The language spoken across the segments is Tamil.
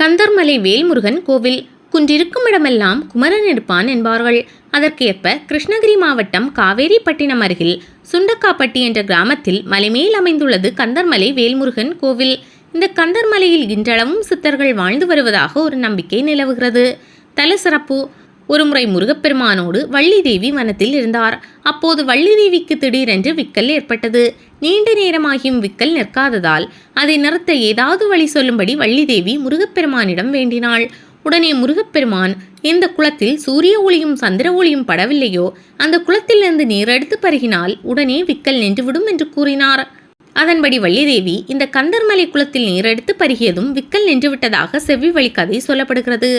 கந்தர்மலை வேல்முருகன் கோவில். குன்றிருக்கும் இடமெல்லாம் குமரன் இருப்பான் என்பார்கள். அதற்கேற்ப கிருஷ்ணகிரி மாவட்டம் காவேரிப்பட்டினம் அருகில் சுண்டக்காப்பட்டி என்ற கிராமத்தில் மலைமேல் அமைந்துள்ளது கந்தர்மலை வேல்முருகன் கோவில். இந்த கந்தர்மலையில் இன்றளவும் சித்தர்கள் வாழ்ந்து வருவதாக ஒரு நம்பிக்கை நிலவுகிறது. தலசிறப்பு ஒருமுறை முருகப்பெருமானோடு வள்ளி தேவி வனத்தில் இருந்தார். அப்போது வள்ளி தேவிக்கு திடீரென்று விக்கல் ஏற்பட்டது. நீண்ட நேரமாகியும் விக்கல் நிற்காததால் அதை நிறுத்த ஏதாவது வழி சொல்லும்படி வள்ளி தேவி முருகப்பெருமானிடம் வேண்டினாள். உடனே முருகப்பெருமான் எந்த குளத்தில் சூரிய ஒளியும் சந்திர ஒளியும் படவில்லையோ? அந்த குளத்திலிருந்து நீரெடுத்து பருகினால் உடனே விக்கல் நின்றுவிடும் என்று கூறினார். அதன்படி வள்ளிதேவி இந்த கந்தர்மலை குளத்தில் நீரெடுத்து பருகியதும் விக்கல் நின்றுவிட்டதாக செவ்வி வழி கதை சொல்லப்படுகிறது.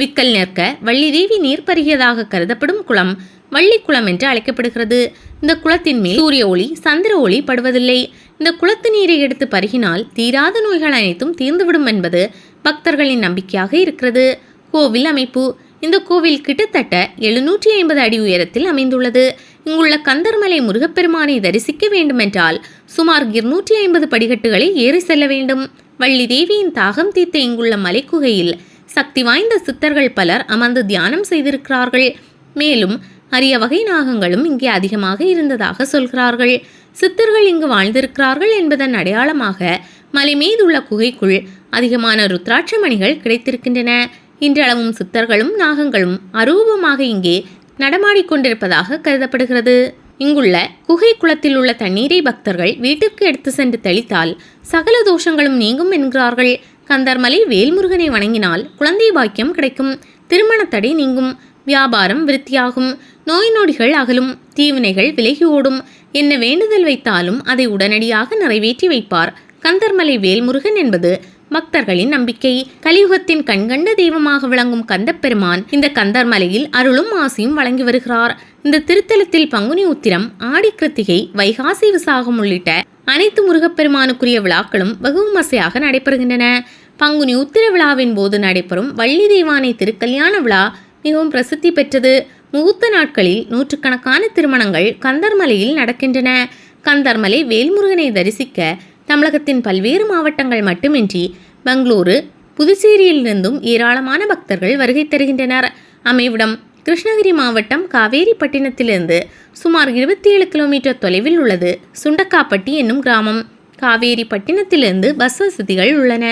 விக்கல் நிற்க வள்ளிதேவி நீர் பருகியதாக கருதப்படும் குளம் வள்ளிக்குளம் என்று அழைக்கப்படுகிறது. இந்த குளத்தின் மேல் சூரிய ஒளி சந்திர ஒளி படுவதில்லை. இந்த குளத்து நீரை எடுத்து பருகினால் தீராத நோய்கள் அனைத்தும் தீர்ந்துவிடும் என்பது பக்தர்களின் நம்பிக்கையாக இருக்கிறது. கோவில் அமைப்பு. இந்த கோவில் கிட்டத்தட்ட எழுநூற்றி ஐம்பது அடி உயரத்தில் அமைந்துள்ளது. இங்குள்ள கந்தர்மலை முருகப்பெருமானை தரிசிக்க வேண்டுமென்றால் சுமார் இருநூற்றி ஐம்பது படிக்கட்டுகளை ஏறி செல்ல வேண்டும். வள்ளி தேவியின் தாகம் தீர்த்த இங்குள்ள மலைக்குகையில் சக்தி வாய்ந்த சித்தர்கள் பலர் அமர்ந்து தியானம் செய்திருக்கிறார்கள். மேலும் அரிய வகை நாகங்களும் இங்கே அதிகமாக இருந்ததாக சொல்கிறார்கள். சித்தர்கள் இங்கு வாழ்ந்திருக்கிறார்கள் என்பதன் அடையாளமாக மலை மீதுள்ள குகைக்குள் அதிகமான ருத்ராட்ச மணிகள் கிடைத்திருக்கின்றன. இன்றளவும் சித்தர்களும் நாகங்களும் அரூபமாக இங்கே நடமாடிக்கொண்டிருப்பதாக கருதப்படுகிறது. இங்குள்ள குகை குளத்தில் உள்ள தண்ணீரை பக்தர்கள் வீட்டிற்கு எடுத்து சென்று தெளித்தால் சகல தோஷங்களும் நீங்கும் என்கிறார்கள். கந்தர்மலை வேல்முருகனை வணங்கினால் குழந்தை பாக்கியம் கிடைக்கும். திருமண தடை நீங்கும். வியாபாரம் விருத்தியாகும். நோய் நொடிகள் அகலும். தீவினைகள் விலகி ஓடும். என்ன வேண்டுதல் வைத்தாலும் அதை உடனடியாக நிறைவேற்றி வைப்பார். கந்தர்மலை வேல்முருகன் என்பது பக்தர்களின் நம்பிக்கை. கலியுகத்தின் கண்கண்ட தெய்வமாக விளங்கும் கந்தப்பெருமான் இந்த கந்தர்மலையில் அருளும் ஆசியும் வழங்கி வருகிறார். இந்த திருத்தலத்தில் பங்குனி உத்திரம் ஆடி கிருத்திகை வைகாசி விசாகம் உள்ளிட்ட அனைத்து முருகப்பெருமானுக்குரிய விழாக்களும் வெகு விமர்சையாக நடைபெறுகின்றன. பங்குனி உத்திர விழாவின் போது நடைபெறும் வள்ளி தெய்வானை திருக்கல்யாண விழா மிகவும் பிரசித்தி பெற்றது. முகூர்த்த நாட்களில் நூற்றுக்கணக்கான திருமணங்கள் கந்தர்மலையில் நடக்கின்றன. கந்தர்மலை வேல்முருகனை தரிசிக்க தமிழகத்தின் பல்வேறு மாவட்டங்கள் மட்டுமின்றி பெங்களூரு புதுச்சேரியிலிருந்தும் ஏராளமான பக்தர்கள் வருகை தருகின்றனர். அமைவிடம் கிருஷ்ணகிரி மாவட்டம் காவேரிப்பட்டினத்திலிருந்து சுமார் இருபத்தி ஏழு கிலோமீட்டர் தொலைவில் உள்ளது சுண்டக்காப்பட்டி என்னும் கிராமம். காவேரிப்பட்டினத்திலிருந்து பஸ் வசதிகள் உள்ளன.